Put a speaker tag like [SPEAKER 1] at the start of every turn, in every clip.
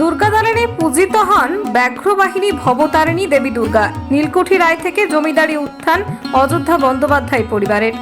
[SPEAKER 1] দুর্গাদালানে পূজিত হন ব্যাঘ্রবাহিনী ভবতারিণী দেবী দুর্গা। নীলকুঠি রায় থেকে জমিদারি উত্থান অযোধ্যা বন্দ্যোপাধ্যায় পরিবারের।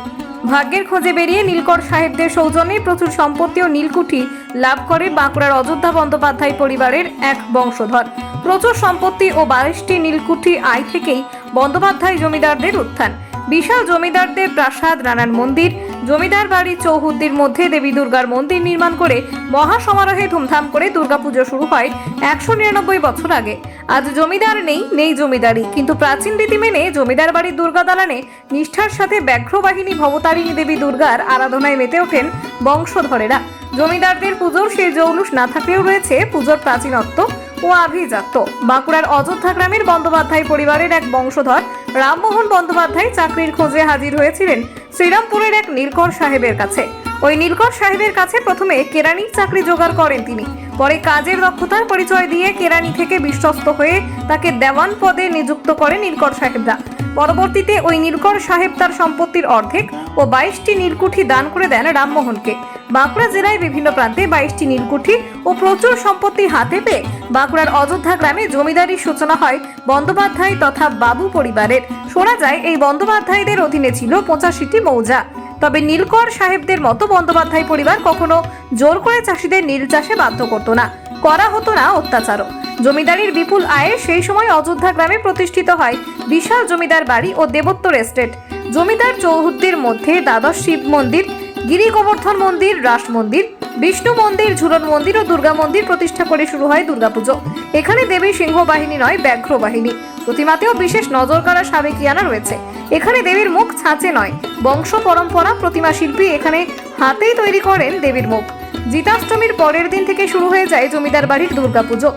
[SPEAKER 1] ভাগ্যের খোঁজে বেরিয়ে নীলকর সাহেবদের সৌজন্যে প্রচুর সম্পত্তি ও নীলকুঠি লাভ করে বাঁকুড়ার অযোধ্যা বন্দ্যোপাধ্যায় পরিবারের এক বংশধর। প্রচুর সম্পত্তি ও বাইশটি নীলকুঠি আয় থেকেই বন্দ্যোপাধ্যায় জমিদারদের উত্থান। বিশাল জমিদারদের প্রাসাদ নানান মন্দির জমিদার বাড়ি চৌহুদ্দির মধ্যে দেবী দুর্গার মন্দির নির্মাণ করে মহা সমারোহে ধুমধাম করে দুর্গাপুজো শুরু হয় একশো নিরানব্বই বছর আগে। আজ জমিদার নেই নেই জমিদারি। কিন্তু প্রাচীন রীতি মেনে জমিদার বাড়ির দুর্গা দালানে নিষ্ঠার সাথে ব্যাঘ্রবাহিনী ভবতারিণী দেবী দুর্গার আরাধনায় মেতে ওঠেন বংশধরেরা। জমিদারদের পুজোর সেই জৌলুস না থাকলেও রয়েছে পুজোর প্রাচীনত্ব ও আভিজাত্য। বাঁকুড়ার অযোধ্যা গ্রামের বন্দ্যোপাধ্যায় পরিবারের এক বংশধর রামমোহন বন্দ্যোপাধ্যায় চাকরির খোঁজে হাজির হয়েছিলেন শ্রীরামপুরের এক নীলকর সাহেবের কাছে। ওই নীলকর সাহেবের কাছে প্রথমে কেরানির চাকরি জোগাড় করেন তিনি। পরে কাজের দক্ষতার পরিচয় দিয়ে কেরানি থেকে বিশ্বস্ত হয়ে তাকে দেওয়ান পদে নিযুক্ত করে নীলকর সাহেবরা। পরবর্তীতে ওই নীলকর সাহেব তার সম্পত্তির অর্ধেক ও বাইশটি নীলকুঠি দান করে দেন রামমোহনকে। বাঁকুড়া জেলায় বিভিন্ন প্রান্তে বাইশটি নীলকুঠি ও প্রচুর সম্পত্তি হাতে পেয়ে বাঁকুড়ার অযোধ্যা গ্রামে জমিদারির সূচনা হয় বন্দ্যোপাধ্যায় তথা বাবু পরিবারের। শোনা যায়, এই বন্দ্যোপাধ্যায়দের অধীনে ছিল পঁচাশিটি মৌজা। তবে নীলকর সাহেবদের মতো বন্দ্যোপাধ্যায় পরিবার কখনো জোর করে চাষিদের নীল চাষে বাধ্য করতো না। করা হতো না অত্যাচারও। জমিদারির বিপুল আয়ে সেই সময় অযোধ্যা গ্রামে প্রতিষ্ঠিত হয় বিশাল জমিদার বাড়ি ও দেবোত্তর এস্টেট। জমিদার চৌহদ্দির মধ্যে দ্বাদশ শিব মন্দির গিরি গোবর্ধন মন্দির, রাস মন্দির, বিষ্ণু মন্দির, ঝুলন মন্দির ও দুর্গা মন্দির প্রতিষ্ঠা করে শুরু হয় দুর্গাপুজো। এখানে দেবী সিংহ বাহিনী নয়, ব্যাঘ্র বাহিনী। প্রতিমাতেও বিশেষ নজর কাড়া সাবেকিয়ানা রয়েছে। এখানে দেবীর মুখ ছাঁচে নয়, বংশ পরম্পরা প্রতিমা শিল্পী এখানে হাতেই তৈরি করেন দেবীর মুখ। জিতাষ্টমীর পরের দিন থেকে শুরু হয়ে যায় জমিদার বাড়ির দুর্গাপুজো।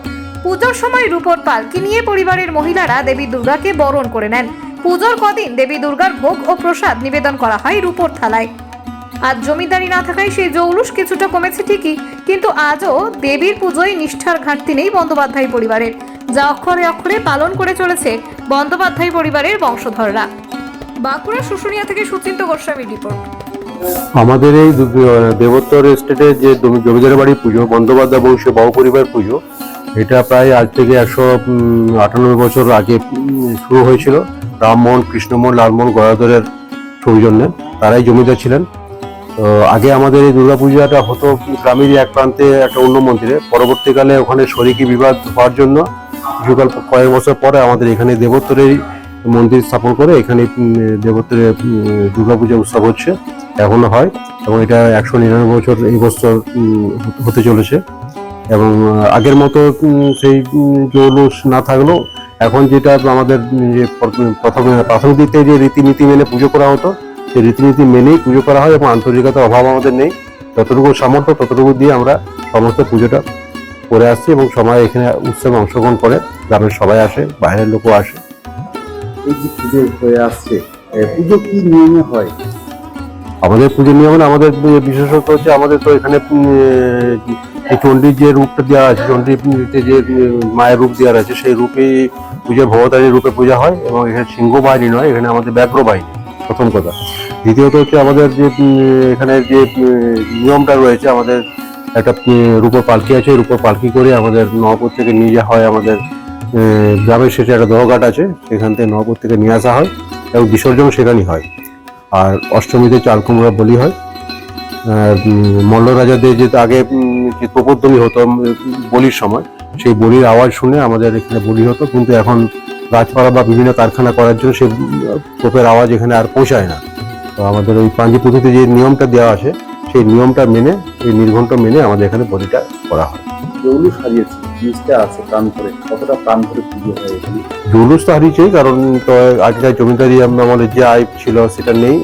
[SPEAKER 1] পুজোর সময় রূপর পালকি নিয়ে পরিবারের মহিলারা দেবী দুর্গাকে বরণ করে নেন। পুজোর কদিন দেবী দুর্গার ভোগ ও প্রসাদ নিবেদন করা হয় রূপর থালায়। আজ জমিদারি না থাকায় সেই জৌলুস কিছুটা কমেছে ঠিকই, কিন্তু আজও দেবীর পুজোয় নিষ্ঠার ঘাটতি নেই বন্দ্যোপাধ্যায় পরিবারের। যা অক্ষরে অক্ষরে পালন করে চলেছে বন্দ্যোপাধ্যায় পরিবারের বংশধররা। বাঁকুড়া শুশুনিয়া থেকে সুচিন্ত গোস্বামী রিপোর্ট।
[SPEAKER 2] আমাদের এই দেবোত্তর এস্টেটের যে জমিদার বাড়ি পুজো, বন্দ্যোপাধ্যায় বংশীয় বাবু পরিবার পুজো, এটা প্রায় আজ থেকে একশো আটানব্বই বছর আগে শুরু হয়েছিল। রামমোহন, কৃষ্ণমোহন, লালমোহন গদাধরের সৌজন্যে। তারাই জমিদার ছিলেন। তো আগে আমাদের এই দুর্গাপূজাটা হতো গ্রামেরই এক প্রান্তে একটা অন্য মন্দিরে। পরবর্তীকালে ওখানে শরিকি বিবাদ হওয়ার জন্য কিছুকাল কয়েক বছর পরে আমাদের এখানে দেবোত্তরেই মন্দির স্থাপন করে এখানে দেবোত্তরে দুর্গাপূজা উৎসব হচ্ছে, এখনও হয় এবং এটা একশো নিরানব্বই বছর এই বছর হতে- চলেছে। এবং আগের মতো সেই জৌলুস না থাকলেও এখন যেটা আমাদের যে প্রথমে প্রাথমিক দিক থেকে যে রীতিনীতি মেনে পুজো করা হতো সেই রীতিনীতি মেনেই পুজো করা হয় এবং আন্তরিকতার অভাব আমাদের নেই যতটুকু সামর্থ্য ততটুকু দিয়ে আমরা সমস্ত পুজোটা করে আসছি এবং সবাই এখানে উৎসবে অংশগ্রহণ করে গ্রামের সবাই আসে বাইরের লোকও আসে।
[SPEAKER 3] এই যে পুজো হয়ে আসছে পুজো কি নিয়মে হয়?
[SPEAKER 2] আমাদের পুজোর নিয়ম হলো আমাদের বিশেষত হচ্ছে আমাদের তো এখানে চণ্ডীর যে রূপটা দেওয়া আছে চণ্ডীতে যে মায়ের রূপ দেওয়া আছে সেই রূপে পুজো ভবতারীর রূপে পূজা হয় এবং এখানে সিংহ বাহিনী নয় এখানে আমাদের ব্যাঘ্র বাহিনী প্রথম কথা। দ্বিতীয়ত হচ্ছে আমাদের যে এখানে যে নিয়মটা রয়েছে আমাদের একটা রূপর পালকি আছে রূপর পালকি করে আমাদের নবপুর থেকে নিয়ে যাওয়া হয় আমাদের গ্রামের শেষে একটা দহঘাট আছে সেখান থেকে নবপুর থেকে নিয়ে আসা হয় এবং বিসর্জন সেখানেই হয়। আর অষ্টমীতে চাল কুমড়া বলি হয়। আর উম, মল্ল রাজাদের যে আগে যে তোপদ্দমি হতো বলির সময় সেই বলির আওয়াজ শুনে আমাদের এখানে বলি হতো কিন্তু এখন গাছপালা বা বিভিন্ন কারখানা করার জন্য সেই উম, তোপের আওয়াজ এখানে আর পৌঁছায় না। তো আমাদের ওই পাঞ্জি পুঁথিতে যে নিয়মটা দেওয়া আছে সেই নিয়মটা মেনে এই নির্ঘণ্ট মেনে আমাদের এখানে বলিটা করা হয়।
[SPEAKER 3] জৌলুস হারিয়েছে জিনিসটা আছে প্রাণ করে কতটা প্রাণ করে পুজো হয়
[SPEAKER 2] জুলুস তো হারিয়েছেই কারণ তো আগেকার জমিদারি আমাদের যে আয় ছিল সেটা নেই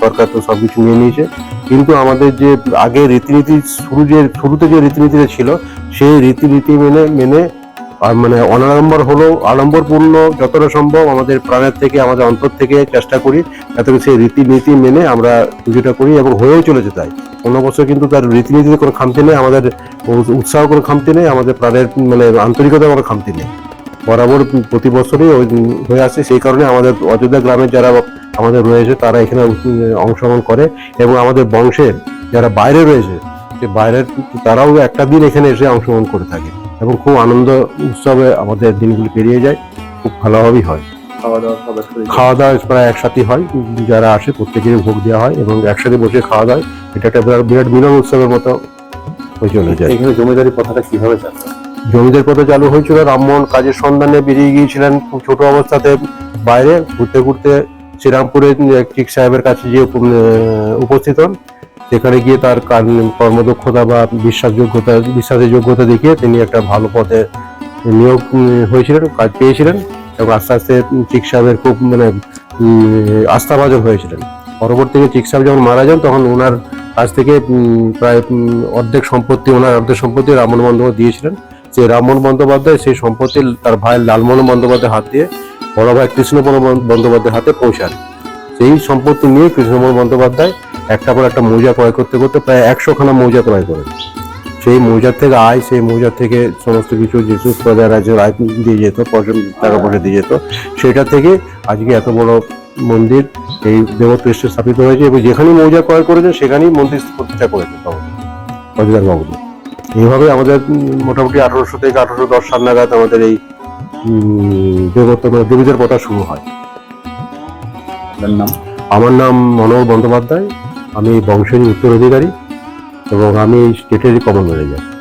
[SPEAKER 2] সরকার তো সবকিছু নিয়ে নিয়েছে। কিন্তু আমাদের যে আগে রীতিনীতি শুরু যে শুরুতে যে রীতিনীতিটা ছিল সেই রীতিনীতি মেনে মেনে আর মানে অনাড়ম্বর হলেও আড়ম্বরপূর্ণ যতটা সম্ভব আমাদের প্রাণের থেকে, আমাদের অন্তর থেকে চেষ্টা করি করে সেই রীতিনীতি মেনে আমরা পুজোটা করি এবং হয়েও চলেছে তাই। কোনো বছর কিন্তু তার রীতিনীতিতে কোনো খামতি নেই, আমাদের উৎসাহ কোনো খামতি নেই, আমাদের প্রাণের মানে আন্তরিকতা কোনো খামতি নেই। বরাবর প্রতি বছরই হয়ে আসে, সেই কারণে আমাদের অযোধ্যা গ্রামের যারা আমাদের রয়েছে, তারা এখানে অংশগ্রহণ করে এবং আমাদের বংশের যারা বাইরে রয়েছে, সে বাইরের তারাও একটা দিন এখানে এসে অংশগ্রহণ করে থাকে। এবং খুব আনন্দ উৎসবে আমাদের দিনগুলি পেরিয়ে যায় খুব ভালোভাবেই হয়।
[SPEAKER 3] খাওয়া দাওয়া
[SPEAKER 2] প্রায় একসাথেই হয় যারা আসে প্রত্যেকেরই ভোগ দেওয়া হয় এবং একসাথে বসে খাওয়া দাওয়া হয়। এটা একটা বিরাট মিলন উৎসবের মতো হয়ে চলে যায়।
[SPEAKER 3] এখানে জমিদারি কথাটা কীভাবে
[SPEAKER 2] জমিদের পথে চালু হয়েছিল রামমোহন কাজের সন্ধানে বেরিয়ে গিয়েছিলেন খুব ছোট অবস্থাতে বাইরে ঘুরতে ঘুরতে শ্রীরামপুরে চিক সাহেবের কাছে যে উপস্থিত হন সেখানে গিয়ে তার কর্মদক্ষতা বা বিশ্বাসযোগ্যতা বিশ্বাসের যোগ্যতা দেখিয়ে তিনি একটা ভালো পথে নিয়োগ হয়েছিলেন, কাজ পেয়েছিলেন এবং আস্তে আস্তে চিক সাহেবের খুব মানে আস্থাভাজন হয়েছিলেন। পরবর্তীতে চিক সাহেব যখন মারা যান, তখন ওনার কাছ থেকে প্রায় অর্ধেক সম্পত্তি, ওনার অর্ধেক সম্পত্তি রামমোহন বন্দ্যোপাধ্যায় দিয়েছিলেন। যে রামমোহন বন্দ্যোপাধ্যায় সেই সম্পত্তি তার ভাই লালমোহন বন্দ্যোপাধ্যায়ের হাত দিয়ে বড় ভাই কৃষ্ণপদ বন্দ্যোপাধ্যায়ের হাতে পৌঁছান। সেই সম্পত্তি নিয়ে কৃষ্ণপদ বন্দ্যোপাধ্যায় একটা পর একটা মৌজা ক্রয় করতে করতে প্রায় একশো খানা মৌজা ক্রয় করেন সেই মৌজার থেকে আয় সেই মৌজার থেকে সমস্ত কিছু যে প্রজা রাজ্যের আয় দিয়ে যেত পয়সা- টাকা পয়সা দিয়ে যেত। সেটা থেকে আজকে এত বড় মন্দির এই দেবত্ব স্থাপিত হয়েছে এবং যেখানেই মৌজা ক্রয় করেছেন সেখানেই মন্দির প্রতিষ্ঠা করেছেন বাবু অজিদার বাবুজি এইভাবে আমাদের মোটামুটি আঠারোশো থেকে আঠারোশো দশ সাল নাগাদ আমাদের এই দেবত্ব মানে দেবীদের কথা শুরু হয়।
[SPEAKER 3] নাম?
[SPEAKER 2] আমার নাম মনোহর বন্দ্যোপাধ্যায়। আমি এই বংশেরই উত্তরাধিকারী এবং আমি এই স্টেটেরই কমন ম্যানেজার